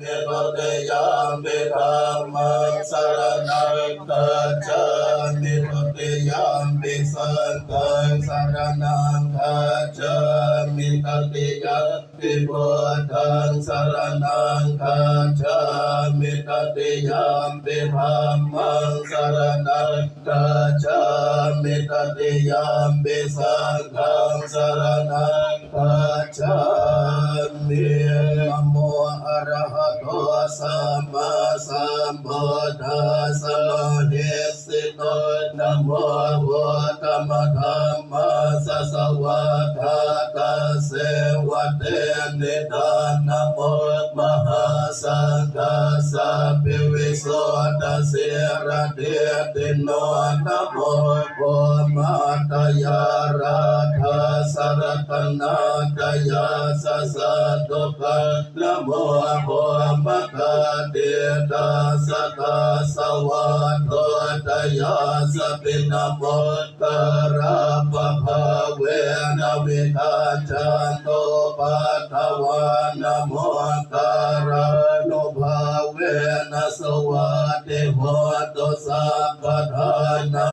निर्भयाम्बे राम शरणगच्छ निर्भयाम्बे सन्त शरणं गच्छ मिततेयाम्बे बोधं शरणं गच्छ मिततेयाम्बे ब्रह्म शरणं गच्छ मिततेयाम्बे सङ्घं शरणं गच्छ ระหัตสัมมาสัมพุทธัสสะนิสิตนะโมวุทธมธรรมัสสะทัฏฏะเสวะเตนิทานะโมมหาสังฆาสัพพิวิโสตเสระเตตินโนนะโมโพมาตยาราต सरपन्नाकया ससदुपक्रमो भोमका देता सखा सवातोतया सपिनमोत्तरापभावेन विधाचतो पाठवा नमोकारानुभावेन सवादिभोतु सापधान